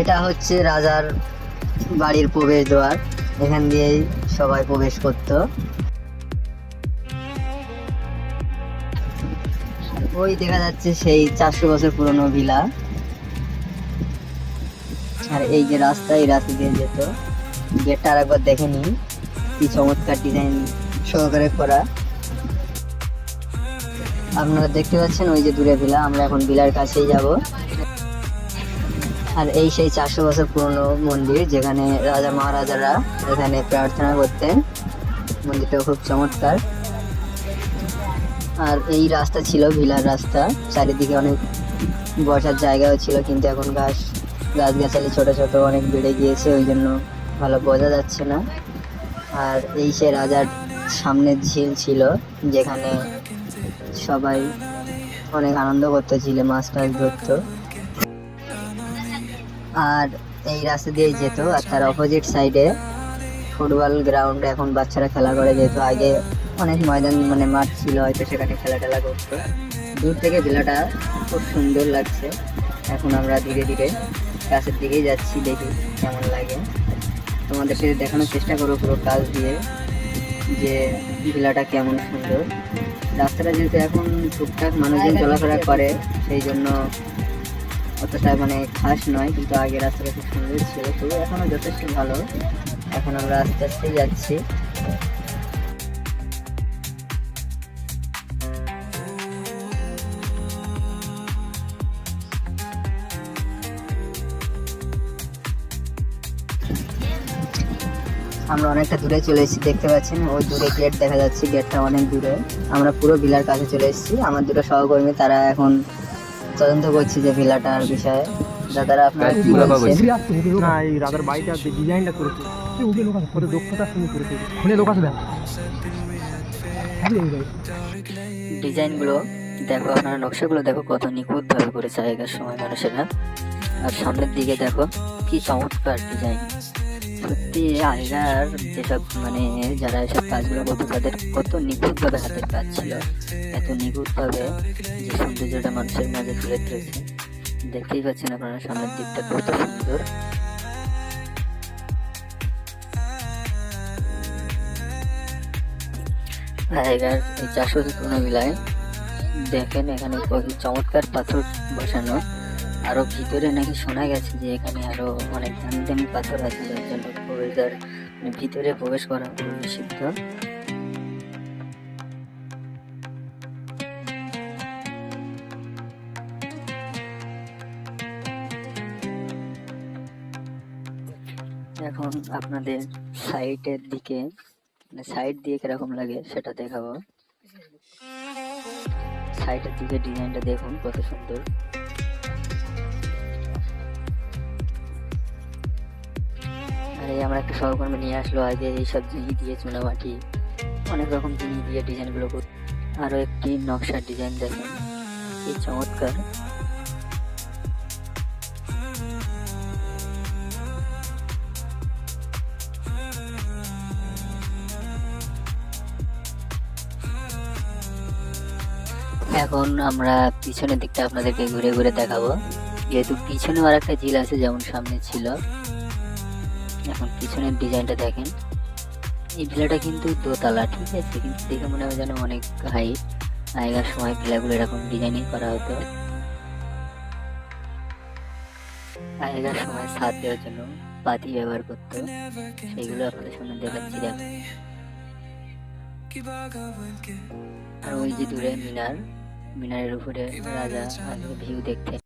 এটা হচ্ছে রাজার বাড়ির প্রবেশ দ্বার এখান দিয়েই সবাই প্রবেশ করত। ওই দেখা যাচ্ছে সেই চারশো বছর পুরনো ভিলা। আর এই যে রাস্তা, এই রাস্তা দিয়ে যেত। গেটটা আরেকবার দেখে নিন কি চমৎকার ডিজাইন সহকারে করা। আপনারা দেখতে পাচ্ছেন ওই যে দূরে ভিলা, আমরা এখন ভিলার কাছেই যাব। আর এই সেই চারশো বছর পুরনো মন্দির যেখানে রাজা মহারাজারা এখানে প্রার্থনা করতেন। মন্দিরটা খুব চমৎকার। আর এই রাস্তা ছিল ভিলার রাস্তা। চারিদিকে অনেক বসার জায়গাও ছিল, কিন্তু এখন ঘাস গাছগাছালি ছোট ছোট অনেক বেড়ে গিয়েছে, ওই জন্য ভালো বোঝা যাচ্ছে না। আর এই সে রাজার সামনে ঝিল ছিল, যেখানে সবাই অনেক আনন্দ করতে, ঝিলে মাছ টাছ ধরতো। আর এই রাস্তা দিয়ে যেত আর তার অপোজিট সাইডে ফুটবল গ্রাউন্ডে এখন বাচ্চারা খেলা করে যেহেতু আগে অনেক ময়দান মানে মাঠ ছিল, হয়তো সেখানে খেলা টেলা করতো। দূর থেকে ভিলাটা খুব সুন্দর লাগছে। এখন আমরা ধীরে ধীরে কাছের দিকেই যাচ্ছি দেখি কেমন লাগে। তোমাদের সাথে দেখানোর চেষ্টা করো পুরো কাজ দিয়ে যে ভিলাটা কেমন সুন্দর। রাস্তাটা যেহেতু এখন টুকটাক মানুষজন চলাফেরা করে, সেই জন্য অতটা মানে খাস নয়, কিন্তু আগে রাস্তাটা খুব সুন্দর ছিল। তবু এখনও যথেষ্ট ভালো। এখন আমরা আস্তে আস্তে যাচ্ছি। আমরা অনেকটা দূরে চলে এসেছি, দেখতে পাচ্ছেন? ওই দূরে গেট দেখা যাচ্ছে গেটটা অনেক দূরে। আমরা পুরো ভিলার কাছে চলে এসেছি। আমার দুটো সহকর্মী, তারা এখন তদন্ত করছি যে ভিলাটার বিষয়ে। দাদারা আপনারা কি বলছেন? না এই রাধার বাড়িটা যে ডিজাইনটা করেছে। কত দক্ষতার সঙ্গে করেছে। খুলে লোক আসবে ডিজাইনগুলো দেখো আপনারা নকশাগুলো দেখো কত নিখুঁতভাবে করেছে আগেকার সময় মানুষেরা। আর সামনের দিকে দেখো কি চমৎকার ডিজাইন সত্যি আগেকার যেসব মানে যারা এসব কাজগুলো করতো, তাদের কত নিখুঁতভাবে হাতের কাজ ছিল। এত নিখুঁতভাবে যে সৌন্দর্যটা মানুষের মাঝে তুলে ধরেছে। দেখতেই পাচ্ছেন আপনারা, সামনের দিকটা কত সুন্দর। আগেকার এই চারশো পুরনো বিলায় দেখেন এখানে চমৎকার পাথর বসানো। আরও ভিতরে নাকি শোনা গেছে যে এখানে আরও অনেক দামি দামি পাথর আছে, যার জন্য প্রবেশদ্বার মানে ভিতরে প্রবেশ করা নিষিদ্ধ। এখন আপনাদের সাইটের দিকে মানে সাইড দিয়ে কীরকম লাগে সেটা দেখাবো। সাইডের দিকে ডিজাইনটা দেখুন কত সুন্দর। আর এই আমরা একটা সহকর্মী নিয়ে আসলো, আগে এইসব জিনিস দিয়ে চুনামাটি, অনেক রকম জিনিস দিয়ে ডিজাইনগুলো কর আরও একটি নকশার ডিজাইন দেখেন। কি চমৎকার। এখন আমরা পিছনের দিকটা আপনাদেরকে ঘুরে ঘুরে দেখাবো। যেহেতু পিছনেও আর একটা ঝিল আছে, যেমন সামনে ছিল। এখন পিছনের ডিজাইনটা দেখেন। এই ভিলাটা কিন্তু দোতলা, ঠিক আছে? কিন্তু দেখে মনে হয় যেন অনেক হাইট আগেকার সময় ভিলাগুলো এরকম ডিজাইনিং করা হতো। আগেকার সময় ছাদ দেওয়ার জন্য পাতি ব্যবহার করতো। সেইগুলো আপনাদের সামনে দেখাচ্ছি, দেখেন। আর ওই যে দূরে মিনার, মিনারের উপরে রাজা ভিউ দেখতে।